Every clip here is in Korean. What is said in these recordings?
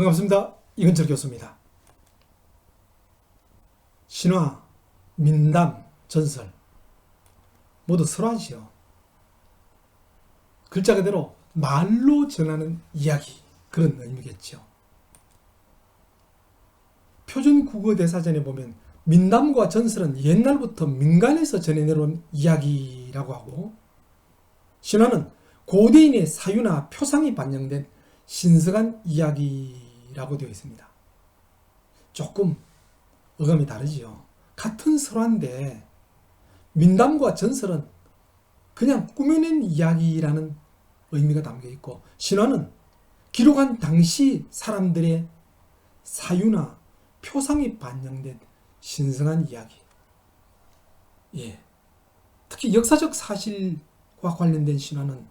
반갑습니다. 이근철 교수입니다. 신화, 민담, 전설 모두 설화지요. 글자 그대로 말로 전하는 이야기 그런 의미겠죠. 표준 국어 대사전에 보면 민담과 전설은 옛날부터 민간에서 전해 내려온 이야기라고 하고 신화는 고대인의 사유나 표상이 반영된 신성한 이야기 라고 되어 있습니다. 조금 어감이 다르지요. 같은 설화인데 민담과 전설은 그냥 꾸며낸 이야기라는 의미가 담겨 있고 신화는 기록한 당시 사람들의 사유나 표상이 반영된 신성한 이야기. 예. 특히 역사적 사실과 관련된 신화는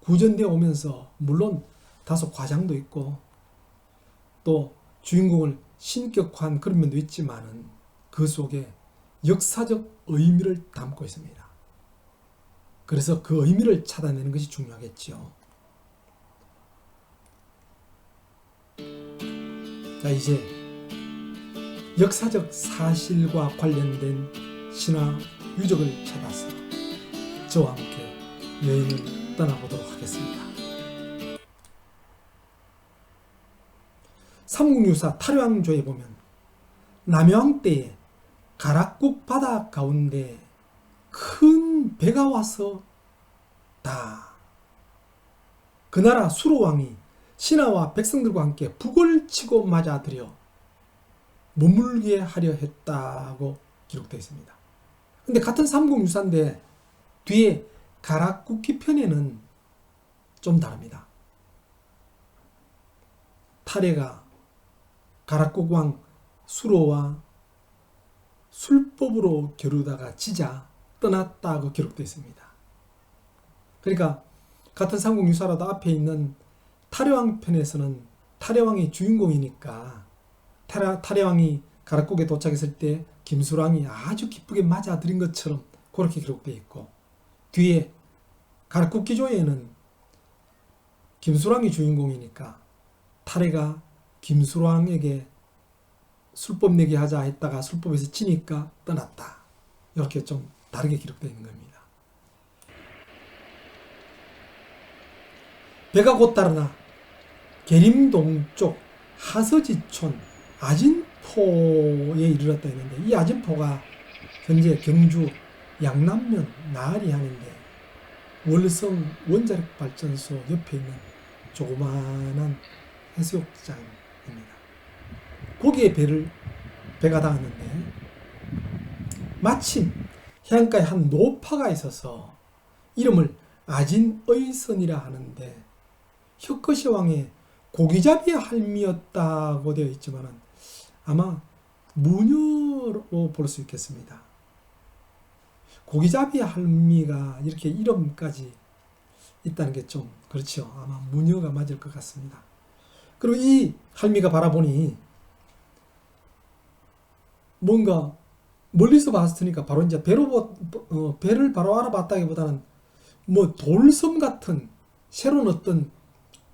구전되어 오면서 물론 다소 과장도 있고 또 주인공을 신격화한 그런 면도 있지만은 그 속에 역사적 의미를 담고 있습니다. 그래서 그 의미를 찾아내는 것이 중요하겠죠. 자, 이제 역사적 사실과 관련된 신화 유적을 찾아서 저와 함께 여행을 떠나보도록 하겠습니다. 삼국유사 탈영조에 보면 남여왕 때에 가락국 바다 가운데 큰 배가 와서 다 그 나라 수로왕이 신하와 백성들과 함께 북을 치고 맞아들여 머물게 하려 했다고 기록되어 있습니다. 근데 같은 삼국유사인데 뒤에 가락국기 편에는 좀 다릅니다. 타레가 가락국 왕 수로와 술법으로 겨루다가 지자 떠났다고 기록되어 있습니다. 그러니까 같은 삼국유사라도 앞에 있는 타려왕 편에서는 타려왕이 주인공이니까 타려, 타려왕이 가락국에 도착했을 때 김수랑이 아주 기쁘게 맞아들인 것처럼 그렇게 기록되어 있고 뒤에 가락국 기조에는 김수랑이 주인공이니까 타레가 김수랑에게 술법 내기 하자 했다가 술법에서 치니까 떠났다. 이렇게 좀 다르게 기록되어 있는 겁니다. 배가 곧 따르나 계림동 쪽 하서지촌 아진포에 이르렀다 했는데 이 아진포가 현재 경주 양남면 나아리 하는데 월성 원자력 발전소 옆에 있는 조그마한 해수욕장입니다. 거기에 배를 배가 닿았는데 마침 해안가에 한 노파가 있어서 이름을 아진의선이라 하는데 혁거시 왕의 고기잡이 할미였다고 되어 있지만은 아마 무녀로 볼 수 있겠습니다. 고기잡이 할미가 이렇게 이름까지 있다는 게 좀 그렇죠. 아마 무녀가 맞을 것 같습니다. 그리고 이 할미가 바라보니 뭔가 멀리서 봤으니까 바로 이제 배로 어, 배를 바로 알아봤다기보다는 뭐 돌섬 같은 새로운 어떤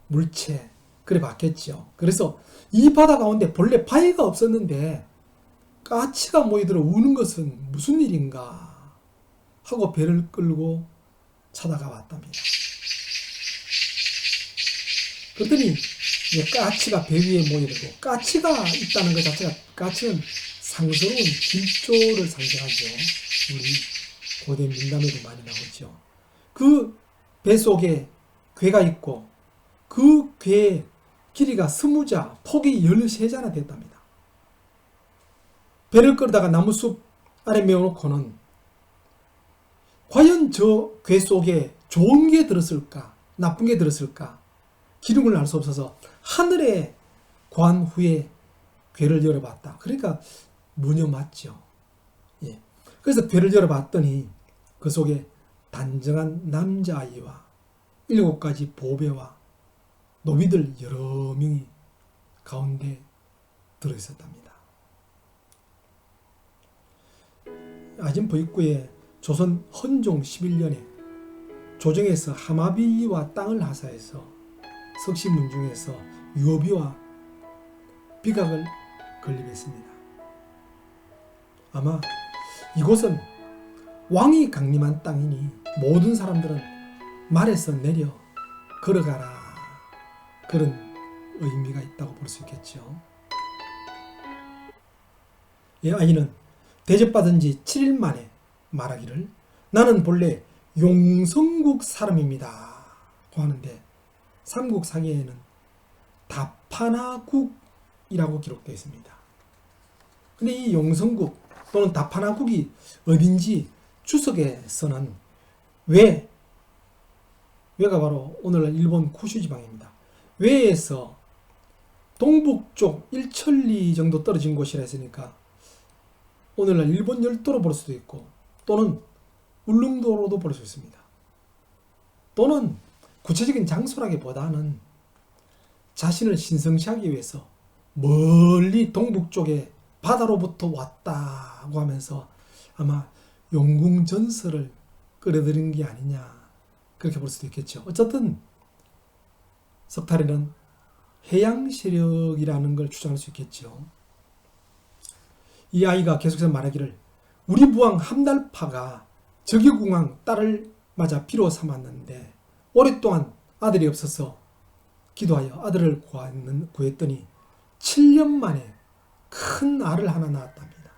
물체 그래 봤겠죠. 그래서 이 바다 가운데 본래 바위가 없었는데 까치가 모이들어 우는 것은 무슨 일인가 하고 배를 끌고 찾아가 왔답니다. 그랬더니 까치가 배 위에 모이들고 까치가 있다는 것 자체가 까치는 상스러운 길조를 상징하죠. 우리 고대 민담에도 많이 나오죠. 그 배 속에 괴가 있고 그 괴의 길이가 스무자, 폭이 13자나 됐답니다. 배를 끌다가 나무숲 아래 메어놓고는 과연 저 괴 속에 좋은 게 들었을까, 나쁜 게 들었을까, 기름을 알 수 없어서 하늘에 관 후에 괴를 열어봤다. 그러니까 무녀 맞죠. 예. 그래서 배를 열어봤더니 그 속에 단정한 남자아이와 일곱 가지 보배와 노비들 여러 명이 가운데 들어있었답니다. 아진포 입구에 조선 헌종 11년에 조정에서 하마비와 땅을 하사해서 석시문중에서 유어비와 비각을 걸리겠습니다. 아마 이곳은 왕이 강림한 땅이니 모든 사람들은 말에서 내려 걸어가라 그런 의미가 있다고 볼 수 있겠죠. 이 아이는 대접받은 지 7일 만에 말하기를 나는 본래 용성국 사람입니다. 고 하는데 삼국 사기에는 다파나국이라고 기록되어 있습니다. 근데 이 용성국 또는 다파나국이 어딘지 주석에서는 왜 왜가 바로 오늘날 일본 쿠슈 지방입니다. 왜에서 동북쪽 1천리 정도 떨어진 곳이라 했으니까 오늘날 일본 열도로 볼 수도 있고 또는 울릉도로도 볼 수 있습니다. 또는 구체적인 장소라기보다는 자신을 신성시하기 위해서 멀리 동북 쪽에 바다로부터 왔다고 하면서 아마 용궁 전설을 끌어들인 게 아니냐 그렇게 볼 수도 있겠죠. 어쨌든 석탈에는 해양 세력이라는 걸 주장할 수 있겠죠. 이 아이가 계속해서 말하기를 우리 부왕 함달파가 적유궁왕 딸을 맞아 비로 삼았는데 오랫동안 아들이 없어서 기도하여 아들을 구했더니 7년 만에 큰 알을 하나 낳았답니다.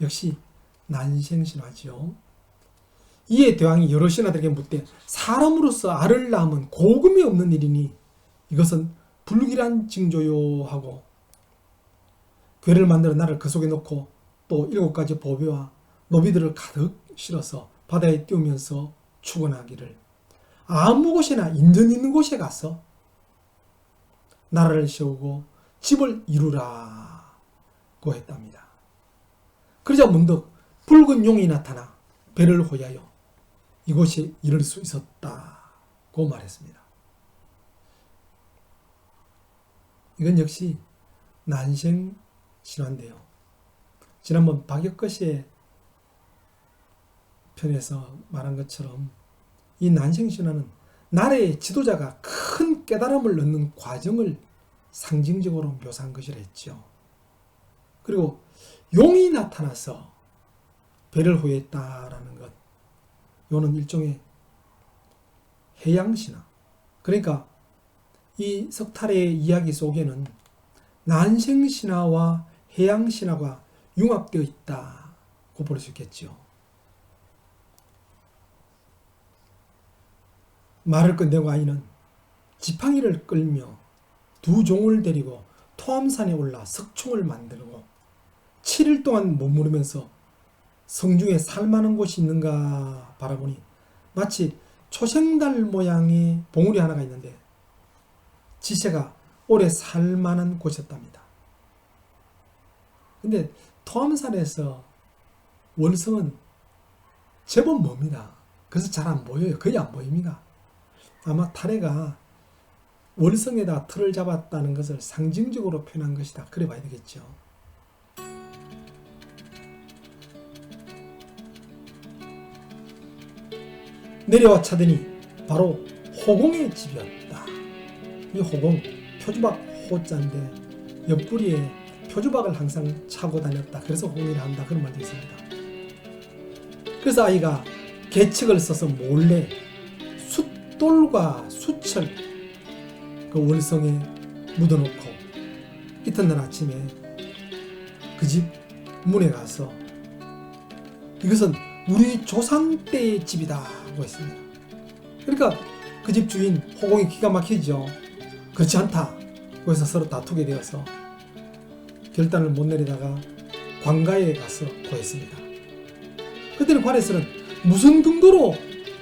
역시 난생신화죠. 이에 대왕이 여러 신하들에게 묻되 사람으로서 알을 낳으면 고금이 없는 일이니 이것은 불길한 징조요 하고 괴를 만들어 나를 그 속에 넣고 또 일곱 가지 보배와 노비들을 가득 실어서 바다에 띄우면서 축원하기를 아무 곳이나 인전 있는 곳에 가서 나라를 세우고 집을 이루라고 했답니다. 그러자 문득 붉은 용이 나타나 배를 호위하여 이곳에 이를 수 있었다고 말했습니다. 이건 역시 난생 신화인데요. 지난번 박혁거 씨의 편에서 말한 것처럼 이 난생 신화는 나라의 지도자가 큰 깨달음을 얻는 과정을 상징적으로 묘사한 것이라 했죠. 그리고 용이 나타나서 배를 호위했다라는 것. 요는 일종의 해양신화. 그러니까 이 석탈의 이야기 속에는 난생신화와 해양신화가 융합되어 있다고 볼 수 있겠죠. 말을 끝내고 아이는 지팡이를 끌며 두 종을 데리고 토암산에 올라 석총을 만들고 7일 동안 머무르면서 성중에 살만한 곳이 있는가 바라보니 마치 초생달 모양의 봉우리 하나가 있는데 지세가 오래 살만한 곳이었답니다. 근데 토암산에서 월성은 제법 멉니다. 그래서 잘 안 보여요. 거의 안 보입니다. 아마 타레가 월성에다 틀을 잡았다는 것을 상징적으로 표현한 것이다. 그래 봐야 되겠죠. 내려와 차더니 바로 호공의 집이었다. 이 호공, 표주박 호자인데 옆구리에 표주박을 항상 차고 다녔다. 그래서 호공이라 한다. 그런 말도 있습니다. 그래서 아이가 계책을 써서 몰래 숫돌과 수철 그 월성에 묻어놓고 이튿날 아침에 그 집 문에 가서 이것은 우리 조상 때의 집이다고 했습니다. 그러니까 그 집 주인 호공이 기가 막히죠. 그렇지 않다. 그래서 서로 다투게 되어서 결단을 못 내리다가 관가에 가서 고했습니다. 그때는 관에서는 무슨 근거로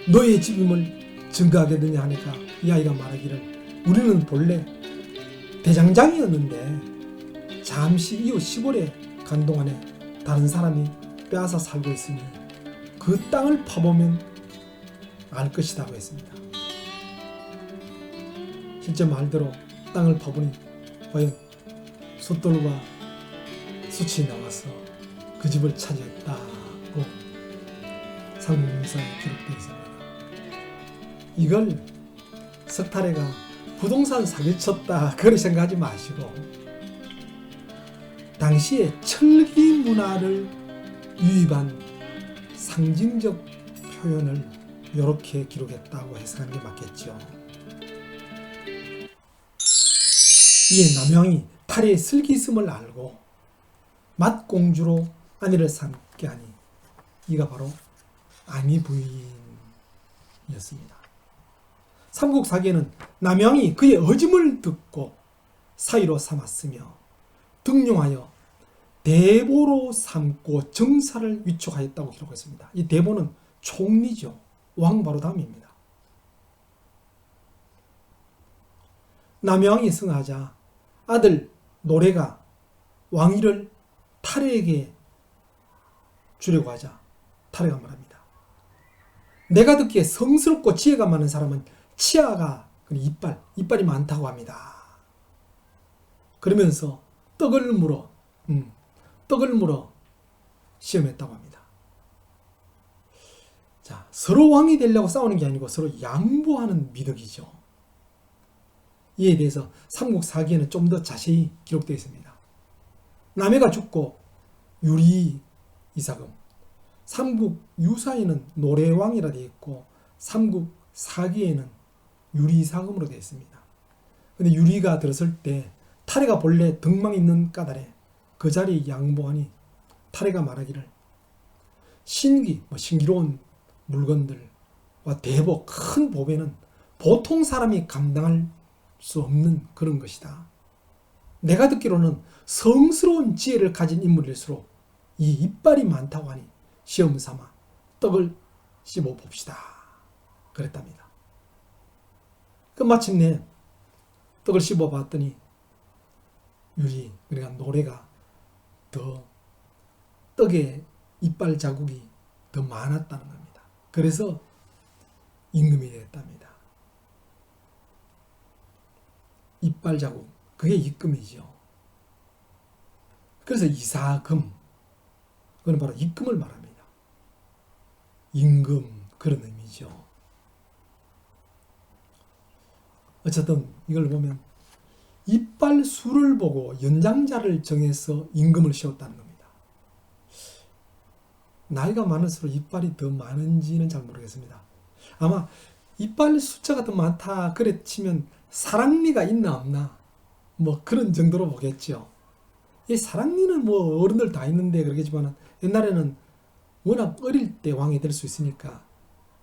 너의 집임을 증거하겠느냐 하니까 이 아이가 말하기를 우리는 본래 대장장이었는데 잠시 이후 시골에 간 동안에 다른 사람이 빼앗아 살고 있으니 그 땅을 파보면 알 것이라고 했습니다. 실제 말대로 땅을 파보니 과연 숫돌과 수치 나와서 그 집을 차지했다고 상명사에 기록되어 있습니다. 이걸 석탈해가 부동산 사기쳤다 그렇게 생각하지 마시고 당시의 철기 문화를 유입한 상징적 표현을 이렇게 기록했다고 해석하는 게 맞겠죠. 이에 남영이 탈의 슬기 있음을 알고 맏공주로 아내를 삼게 하니 이가 바로 아니 부인이었습니다. 삼국사기에는 남영이 그의 어짐을 듣고 사위로 삼았으며 등용하여 대보로 삼고 정사를 위촉하였다고 기록했습니다. 이 대보는 총리죠. 왕 바로 다음입니다. 남영이 승하자 아들 노래가 왕위를 탈에게 주려고 하자 탈에가 말합니다. 내가 듣기에 성스럽고 지혜가 많은 사람은 치아가 이빨, 이빨이 많다고 합니다. 그러면서 떡을 물어, 음, 떡을 물어 시험했다고 합니다. 자, 서로 왕이 되려고 싸우는 게 아니고 서로 양보하는 미덕이죠. 이에 대해서 삼국 사기에는 좀 더 자세히 기록되어 있습니다. 남해가 죽고 유리 이사금, 삼국 유사에는 노래왕이라 되어 있고 삼국 사기에는 유리 이사금으로 되어 있습니다. 근데 유리가 들었을 때 타레가 본래 덕망 있는 까닭에 그 자리에 양보하니 타레가 말하기를 신기, 뭐 신기로운 물건들과 대복, 큰 보배는 보통 사람이 감당할 수 없는 그런 것이다. 내가 듣기로는 성스러운 지혜를 가진 인물일수록 이 이빨이 많다고 하니 시험 삼아 떡을 씹어 봅시다. 그랬답니다. 그 마침내 떡을 씹어 봤더니 유리 그러니까 노래가 더 떡의 이빨 자국이 더 많았다는 겁니다. 그래서 임금이 됐답니다. 이빨 자국 그게 입금이죠. 그래서 이사금 그건 바로 입금을 말합니다. 임금 그런 의미죠. 어쨌든 이걸 보면 이빨 수를 보고 연장자를 정해서 임금을 씌웠다는 겁니다. 나이가 많을수록 이빨이 더 많은지는 잘 모르겠습니다. 아마 이빨 숫자가 더 많다 그래 치면 사랑니가 있나 없나 뭐 그런 정도로 보겠죠. 이 사랑니는 뭐 어른들 다 있는데 그러겠지만 옛날에는 워낙 어릴 때 왕이 될 수 있으니까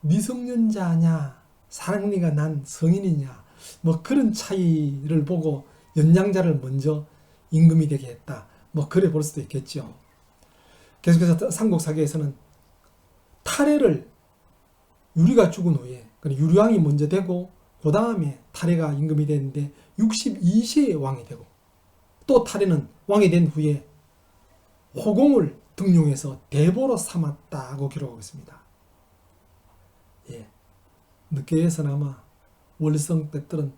미성년자냐 사랑니가 난 성인이냐 뭐 그런 차이를 보고 연장자를 먼저 임금이 되게 했다. 뭐 그래 볼 수도 있겠죠. 계속해서 삼국사기에서는 탈해를 유리가 죽은 후에 유리왕이 먼저 되고 그 다음에 탈해가 임금이 되는데 62세에 왕이 되고 또 탈해는 왕이 된 후에 호공을 등용해서 대보로 삼았다고 기록하고 있습니다. 예. 늦게에서나마 월성 때들은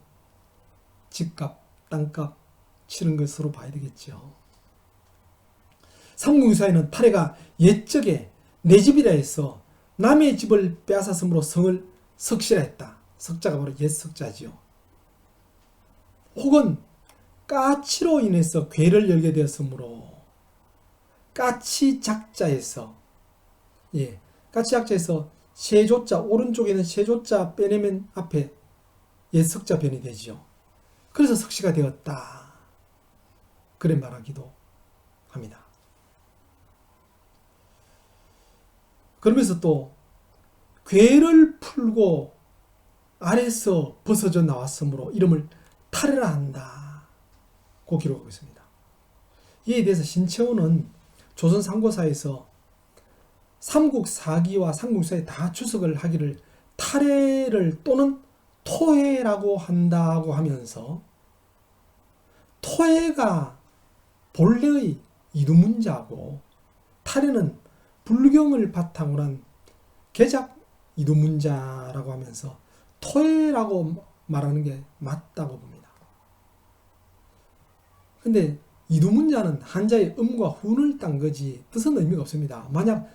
집값, 땅값 치른 것으로 봐야 되겠죠. 삼국유사에는 탈해가 옛적에 내 집이라 해서 남의 집을 빼앗았으므로 성을 석실했다. 석자가 바로 옛 석자지요. 혹은 까치로 인해서 괴를 열게 되었으므로 까치 작자에서 예 까치 작자에서 세조자 오른쪽에 있는 세조자 빼내면 앞에 옛 석자 변이 되지요. 그래서 석시가 되었다. 그래 말하기도 합니다. 그러면서 또 괴를 풀고 아래서 벗어져 나왔으므로 이름을 탈해라 한다. 고 기록하고 있습니다. 이에 대해서 신채호는 조선 상고사에서 삼국 사기와 삼국사에 다 추석을 하기를 탈해를 또는 토해라고 한다고 하면서 토해가 본래의 이두문자고 탈해는 불경을 바탕으로 한 개작 이두문자라고 하면서 토해라고 말하는 게 맞다고 봅니다. 근데 이두문자는 한자의 음과 훈을 딴 거지 뜻은 의미가 없습니다. 만약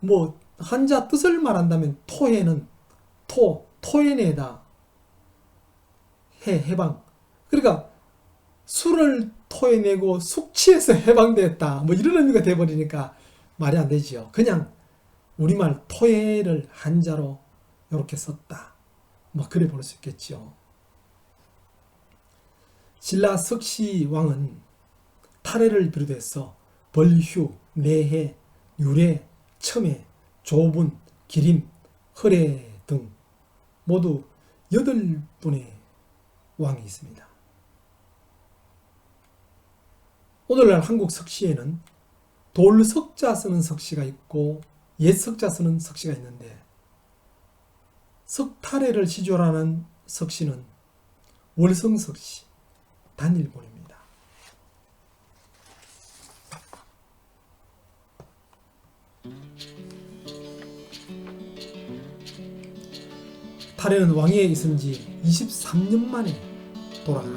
뭐 한자 뜻을 말한다면 토해는 토, 토해내다 해, 해방. 그러니까 술을 토해내고 숙취에서 해방됐다. 뭐 이런 의미가 돼버리니까 말이 안 되지요. 그냥 우리말 토해를 한자로 이렇게 썼다. 뭐 그래 볼 수 있겠지요. 신라 석시 왕은 탈해를 비롯해서 벌휴, 내해, 유래, 첨해, 조분, 기림, 허례 등 모두 여덟 분의 왕이 있습니다. 오늘날 한국 석시에는 돌 석자 쓰는 석시가 있고 옛 석자 쓰는 석시가 있는데 석탈해를 시조하는 석시는 월성석시 단일본입니다. 탈해는 왕위에 있은 지 23년 만에 돌아가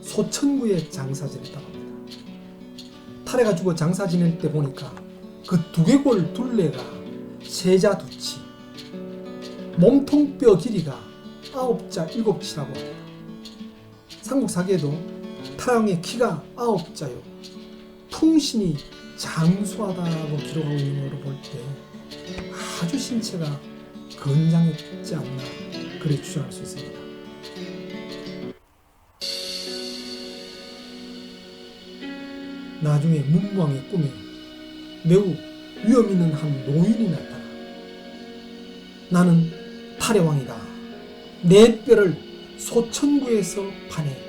소천구에 장사 지냈다고 합니다. 탈해가 죽어 장사 지낼 때 보니까 그 두개골 둘레가 세자 두치 몸통뼈 길이가 아홉 자 일곱 치라고 합니다. 삼국사기에도 타랑의 키가 아홉 자요 풍신이 장수하다고 기록하고 있는 걸로 볼 때 아주 신체가 건장했지 않나 그렇게 추정할 수 있습니다. 나중에 문무왕의 꿈에 매우 위험 있는 한 노인이 나타나 나는 탈해왕이다. 내 뼈를 소천구에서 파내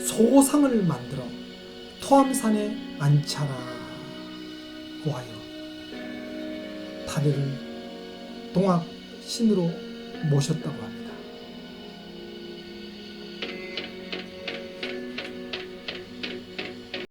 소상을 만들어 토암산에 안차라고 하여 탈해를 동학 신으로 모셨다고 합니다.